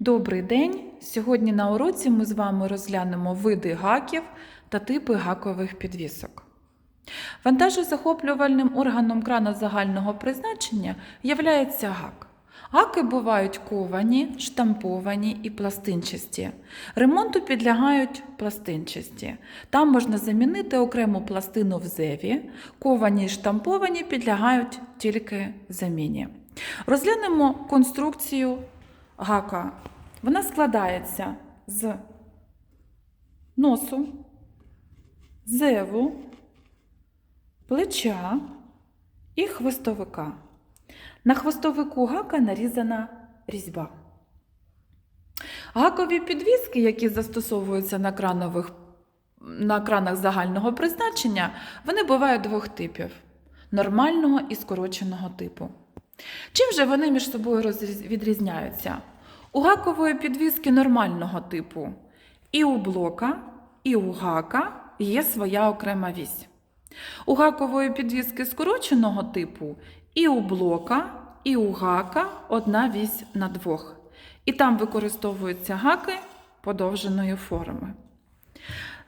Добрий день! Сьогодні на уроці ми з вами розглянемо види гаків та типи гакових підвісок. Вантажозахоплювальним органом крана загального призначення являється гак. Гаки бувають ковані, штамповані і пластинчасті. Ремонту підлягають пластинчасті. Там можна замінити окрему пластину в зеві. Ковані і штамповані підлягають тільки заміні. Розглянемо конструкцію гака. Вона складається з носу, зеву, плеча і хвостовика. На хвостовику гака нарізана різьба. Гакові підвіски, які застосовуються на, кранових, на кранах загального призначення, вони бувають двох типів нормального і скороченого типу. Чим же вони між собою відрізняються? У гакової підвіски нормального типу і у блока, і у гака є своя окрема вісь. У гакової підвіски скороченого типу і у блока, і у гака одна вісь на двох. І там використовуються гаки подовженої форми.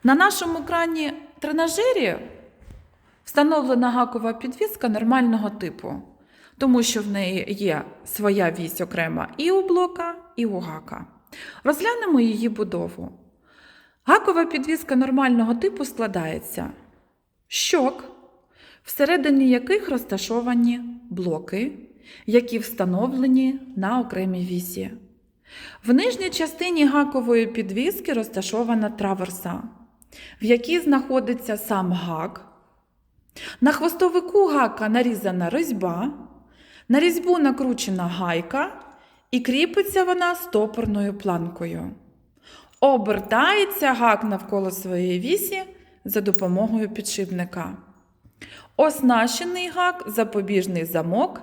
На нашому крані тренажері встановлена гакова підвіска нормального типу, тому що в неї є своя вісь окрема і у блока, і у гака. Розглянемо її будову. Гакова підвіска нормального типу складається щок, всередині яких розташовані блоки, які встановлені на окремій вісі. В нижній частині гакової підвіски розташована траверса, в якій знаходиться сам гак. На хвостовику гака нарізана різьба, на різьбу накручена гайка і кріпиться вона стопорною планкою. Обертається гак навколо своєї вісі за допомогою підшипника. Оснащений гак запобіжний замок,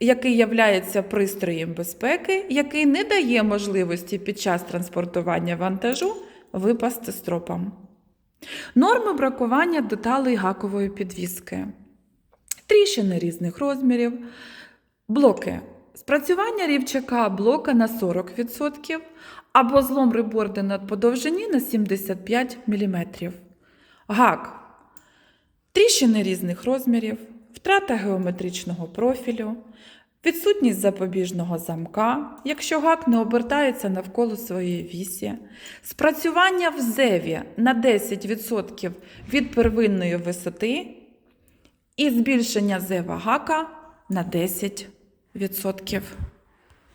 який являється пристроєм безпеки, який не дає можливості під час транспортування вантажу випасти стропам. Норми бракування деталей гакової підвіски. Тріщини різних розмірів, блоки. Спрацювання рівчака блока на 40% або злом реборди на подовжині на 75 мм. Гак. Тріщини різних розмірів, втрата геометричного профілю, відсутність запобіжного замка, якщо гак не обертається навколо своєї вісі, спрацювання в зеві на 10% від первинної висоти і збільшення зева гака на 10% відсотків.